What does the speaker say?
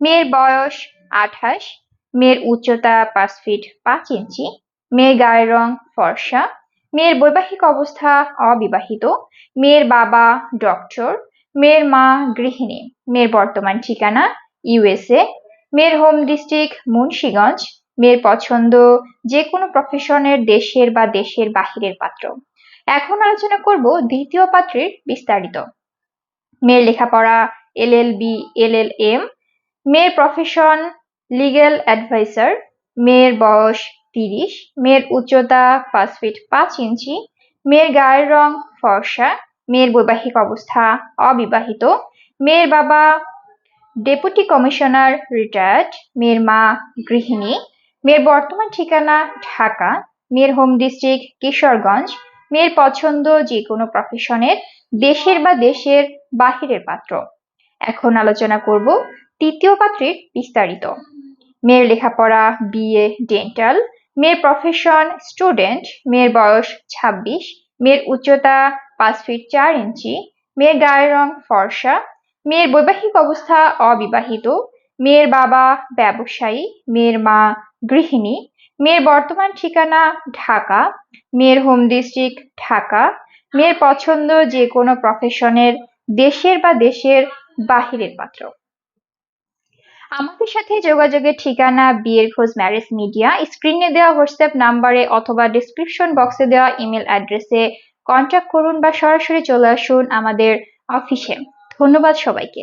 মেয়ের বয়স আঠাশ, মেয়ের উচ্চতা পাঁচ ফিট পাঁচ ইঞ্চি মেয়ের গায়ের রং ফর্সা, মেয়ের বৈবাহিক অবস্থা অবিবাহিত, মেয়ের বাবা ডক্টর মেয়ের মা গৃহিণী, মেয়ের বর্তমান ঠিকানা ইউএসএ মেয়ের হোম ডিস্ট্রিক্ট মুন্সীগঞ্জ, মেয়ের পছন্দ যে কোনো প্রফেশনের দেশের বা দেশের বাহিরের পাত্র। এখন আলোচনা করব দ্বিতীয় পাত্রের বিস্তারিত। মেয়ের লেখাপড়া এলএলবি এলএলএম মেয়ের প্রফেশন লিগ্যাল অ্যাডভাইসার মেয়ের বয়স তিরিশ, মেয়ের উচ্চতা পাঁচ ফিট পাঁচ ইঞ্চি, মেয়ের গায়ের রং ফর্সা, মেয়ের বৈবাহিক অবস্থা অবিবাহিত, মেয়ের বাবা ডেপুটি কমিশনার রিটায়ার্ড মেয়ের মা গৃহিণী, মেয়ের বর্তমান ঠিকানা ঢাকা, মেয়ের হোম ডিস্ট্রিক্ট কিশোরগঞ্জ, মেয়ের পছন্দ যে কোনো প্রফেশনের দেশের বা দেশের বাহিরের পাত্র। এখন আলোচনা করব তৃতীয় পাত্রীর বিস্তারিত। মেয়ের লেখাপড়া, বিএ ডেন্টাল মেয়ের প্রফেশন স্টুডেন্ট মেয়ের বয়স ২৬ মেয়ের উচ্চতা পাঁচ ফিট চার ইঞ্চি, মেয়ের গায়ের রং ফর্সা, মেয়ের বৈবাহিক অবস্থা অবিবাহিত, মেয়ের বাবা ব্যবসায়ী, মেয়ের মা গৃহিণী, মেয়ের বর্তমান ঠিকানা ঢাকা, মেয়ের হোম ডিস্ট্রিক্ট ঢাকা, মেয়ের পছন্দ যে কোনো প্রফেশনের দেশের বা দেশের বাহিরের পাত্র আমাদের সাথে যোগাযোগের ঠিকানা বিয়ের খোঁজ ম্যারেজ মিডিয়া। স্ক্রিনে দেওয়া হোয়াটসঅ্যাপ নাম্বারে অথবা ডিসক্রিপশন বক্সে দেওয়া ইমেল অ্যাড্রেসে কন্ট্যাক্ট করুন বা সরাসরি চলে আসুন আমাদের অফিসে ধন্যবাদ সবাইকে।